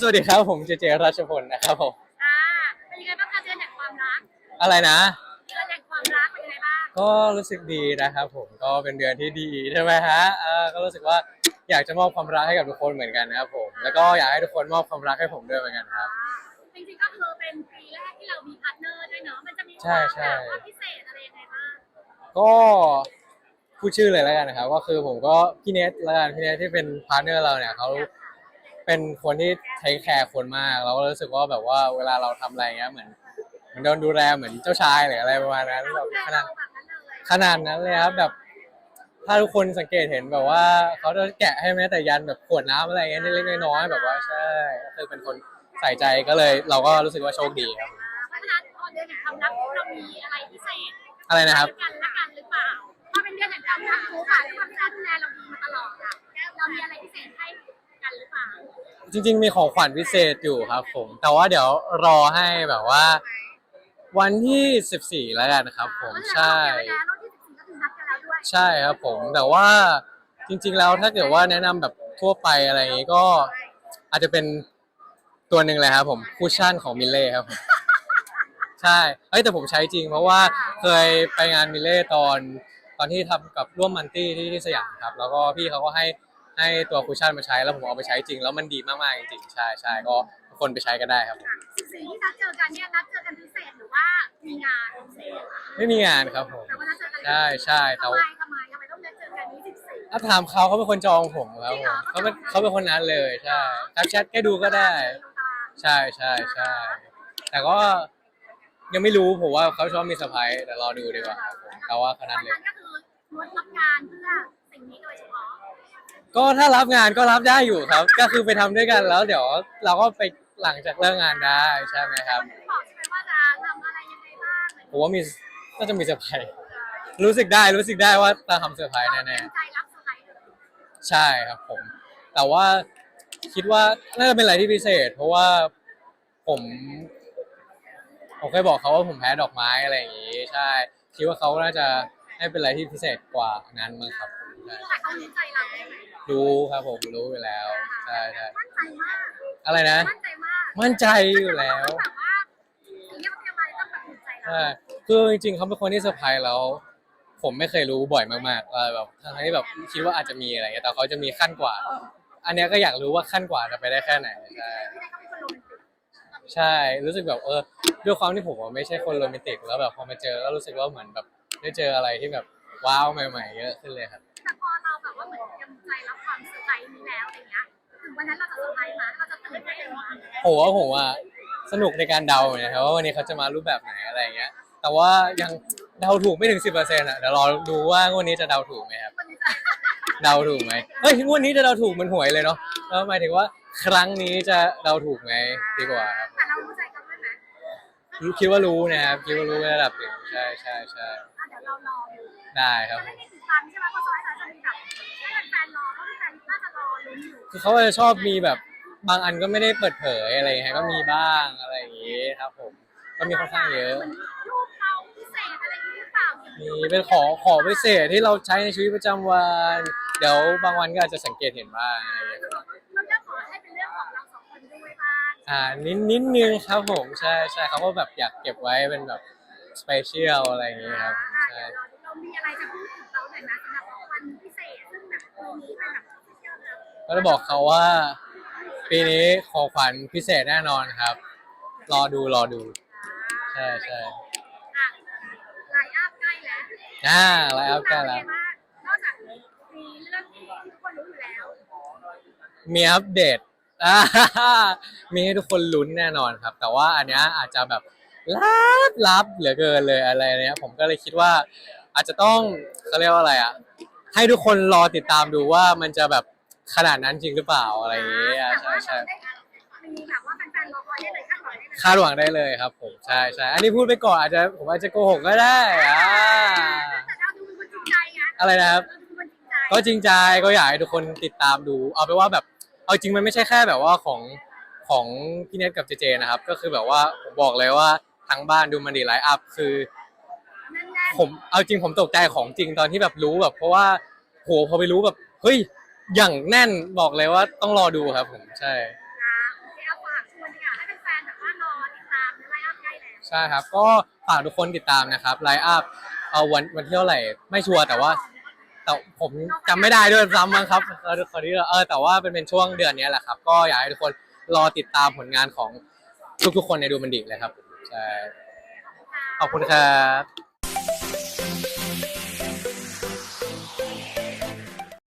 สวัสดีครับผมเจเจราชพลนะครับผมอ่าเป็นยังไงบ้างคะเดือนแห่งความรักอะไรนะ เดือนแห่งความรักเป็นยังไงบ้างก็รู้สึกดีนะครับผมก็เป็นเดือนที่ดีใช่ไหมฮะเออก็รู้สึกว่าอยากจะมอบความรักให้กับทุกคนเหมือนกันนะครับผมแล้วก็อยากให้ทุกคนมอบความรักให้ผมด้วยเหมือนกันครับ จริงๆก็คือเป็นปีแรกที่เรามีพาร์ทเนอร์ด้วยเนาะมันจะมีคใช่วามใช่แบบว่าพิเศษอะไรยังไงบ้างก็พูดชื่อเลยแล้วกันนะครับ ก็คือผมก็พี่เนทแล้วกันพี่เนทที่เป็นพาร์ทเนอร์เราเนี่ยเขา เป็นคนที่เทคแคร์คนมาก เราก็รู้สึกว่าแบบว่าเวลาเราทำอะไรเงี้ยเหมือนเหมือนโดนดูแลเหมือนเจ้าชายหรืออะไรประมาณนั้นแบบขนาดแบบนั้นเลยขนาดนั้นเลยครับแบบถ้าทุกคนสังเกตเห็นแบบว่าเขาจะแกะให้แม้แต่ยันแบบขวดน้ำอะไรเงี้ยเล็กๆน้อยๆแบบว่าใช่ก็คือเป็นคนใส่ใจก็เลย เราก็รู้สึกว่าโชคดีครับ เพราะฉะนั้นพอเดือนแห่งความรักเรามีอะไรพิเศษอะไรนะครับให้กันและกันหรือเปล่าเพราะเป็นเดือนแห่งความรักรู้ค่ะที่ความรักดูแลเราดีมาตลอดอะเรามีอะไรพิเศษให้ กันหรือเปล่าจริง ๆ มีของขวัญพิเศษอยู่ครับผม แต่ว่าเดี๋ยวรอให้แบบว่า วันที่ 14 แล้วกันครับผมใช่แล้วที่สิบสี่ก็คือนัดกันแล้วด้วยใช่ครับผม แต่ว่าจริง ๆ แล้วถ้าเกิดว่าแนะนำแบบทั่วไปอะไรอย่างนี้ก็อาจจะเป็นตัวหนึ่งเลยครับผมคูชั่นของมิลเล่ครับผมใช่เอ้ยแต่ผมใช้จริง เพราะว่าเคยไปงานมิลเล่ตอนตอนที่ทำกับร่วมมันตี้ที่ที่สยามครับ แล้วก็พี่เขาก็ให้ ให้ตัวคูชั่นมาใช้แล้วผมเอาไปใช้จริง แล้วมันดีมากๆจริงๆใช่ใช่ก็ทุกคนไปใช้กันได้ครับผมสิบสี่ที่นัดเจอกันเนี่ยนัดเจอกันพิเศษหรือว่ามีงานพิเศษไม่มีงานครับผม แต่ว่านัดเจอกันใช่ใช่แต่ทำไมว่าทำไมทำไมต้องนัดเจอกันนี้สิบสี่ ถ้าถามเขาเขาเป็นคนจองผมครับผมเขาเป็นเขาเป็นคนนั้นเลยใช่ทักแชทแค่ดูก็ได้ ใช่ใช่ใช่แต่ก็ยังไม่รู้ผมว่าเขาชอบมีเซอร์ไพรส์แต่รอดูดีกว่าครับผมแต่ว่าขนาดเลยนั้นก็คือล้วนรับงานเพื่อสิ่งนี้โดยเฉพาะ ก็ถ้ารับงานก็รับได้อยู่ครับ ก็คือไปทำด้วยกันแล้ว เดี๋ยวเราก็ไปหลังจากเลิกงานได้ใช่ไหมครับบอกใช่ไหมว่าจะทำอะไรยังไงบ้างผมว่ามีก็จะมีเซอร์ไพรส์รู้สึกได้รู้สึกได้ว่าจะทำเซอร์ไพรส์แน่ใจรับสบายเลยๆใช่ครับผม แต่ว่าคิดว่าน่าจะเป็นอะไรที่พิเศษ เพราะว่าผมผมเคยบอกเขาว่าผมแพ้ดอกไม้อะไรอย่างงี้ ใช่ คิดว่าเขาน่าจะให้เป็นอะไรที่พิเศษกว่านั้นมั้งครับใช่ แต่เขารู้ใจเราใช่ไหมรู้ครับผมรู้อยู่แล้วใช่ใช่มั่นใจมาก อะไรนะ มั่นใจมากมั่นใจอยู่แล้วแบบว่าสิ่งที่เขาเตรียมมาต้องแบบถูกใจเราใช่คือจริงๆเขาเป็นคนที่เซอร์ไพรส์แล้ว ผมไม่เคยรู้บ่อยมากๆเออแบบทั้งที่แบบคิดว่าอาจจะมีอะไรเงี้ยแต่เขาจะมีขั้นกว่า อันเนี้ยก็อยากรู้ว่าขั้นกว่าจะไปได้แค่ไหนใช่ไม่ได้เขาเป็นคนโรแมนติกใช่รู้สึกแบบเออด้วยความที่ผมอะไม่ใช่คนโรแมนติกแล้วแบบพอมาเจอก็รู้สึกว่าเหมือนแบบได้เจออะไรที่แบบว้าวใหม่ ๆ เยอะขึ้นเลยครับ รียมใจรับความเซอร์ไพรส์นี้แล้วอะไรเงี้ยถึงวันนั้นเราจะเซอร์ไพรส์มาเราจะตื่นเต้นมาผมว่าผมว่าสนุกในการเดาเหมือนกันครับว่าวันนี้เขาจะมารูปแบบไหนอะไรเงี้ย แต่ว่ายังเดาถูกไม่ถึงสิบเปอร์เซ็นต์อะเดี๋ยวรอดูว่างวดนี้จะเดาถูกไหมครับวันนี้จะเดาถูกไหมเฮ้ยงวดนี้จะเดาถูกมันหวยเลยเนาะแล้วหมายถึงว่าครั้งนี้จะเดาถูกไหมดีกว่าครับแต่เรารู้ใจกันด้วยไหมรู้คิดว่ารู้นะครับคิดว่ารู้ในระดับหนึ่งใช่ใช่ใช่อะเดี๋ยวเรารอดูได้ครับ คือเขาจะชอบมีแบบบางอันก็ไม่ได้เปิดเผยอะไรอย่างเงี้ยก็มีบ้างอะไรอย่างงี้ครับผมก็มีค่อนข้างเยอะ รูปเราพิเศษอะไรอย่างนี้หรือเปล่ามีเป็นของของพิเศษที่เราใช้ในชีวิตประจำวัน เดี๋ยวบางวันก็อาจจะสังเกตเห็นบ้างอะไรอย่างเงี้ยเราจะขอให้เป็นเรื่องของเราสองคนด้วยบ้างอ่านิดนิดนึงครับผมใช่ใช่เขาก็แบบอยากเก็บไว้เป็นแบบสเปเชียลอะไรอย่างเงี้ยครับใช่เรามีอะไรจะพูดถึงเราหน่อยนะสำหรับวันพิเศษ ก็จะบอกเขาว่า ปีนี้ของขวัญพิเศษแน่นอนครับ รอดูรอดู ใช่ใช่อะไลน์อัพใกล้แล้วอ่าไลฟ์อัพใกล้แล้ว นอกจากมีเรื่องที่ทุกคนรู้อยู่แล้วมีอัปเดตอ่ามีให้ทุกคนลุ้นแน่นอนครับ แต่ว่าอันเนี้ยอาจจะแบบลับลับเหลือเกินเลยอะไรเนี้ย ผมก็เลยคิดว่า อาจจะต้องเขาเรียกว่าอะไรอะ ให้ทุกคนรอติดตามดูว่ามันจะแบบ ขนาดนั้นจริงหรือเปล่าอะไรอย่างเงี้ยใช่ใช่มีแบบว่าแฟนๆรอคอยได้เลยคาดหวังได้เลยคาดหวังได้เลยครับ ผมใช่ใช่อันนี้พูดไปก่อนอาจจะผมอาจจะโกหกก็ได้อ่าแต่เราดูเป็นคนจริงใจไงอะไรนะครับเราดูเป็นคนจริงใจก็จริงใจก็อยากให้ทุกคนติดตามดู เอาไปนว่าแบบเอาจริงมันไม่ใช่แค่แบบว่าของของพี่เนทกับเจเจนะครับ ก็คือแบบว่าผมบอกเลยว่าทั้งบ้านดูมันดีไลฟ์อัพคือ แน่นๆ ผมเอาจริงผมตกใจของจริงตอนที่แบบรู้แบบ เพราะว่าโหพอไปรู้แบบเฮ้ย อย่างแน่นบอกเลยว่าต้องรอดูครับผมใช่ นะโอเอาฝากชวนดีกว่าให้เป็นแฟนแบบว่ารอติดตามในไลฟ์อัพล้ใช่ครับ ก็ฝากทุกคนติดตามนะครับไลฟ์อัพเอาวันวันที่เท่าไหร่ไม่ชัวร์แต่ว่า แต่ผมจำไม่ได้ด้วยซ้ำมั้งครับเออขอนี้เออแต่ว่าเป็นเป็นช่วงเดือนนี้แหละครับ ก็อยากให้ทุกคนรอติดตามผลงานของทุกๆคนในดูมันดิเลยครับใช่ขอบคุณครับ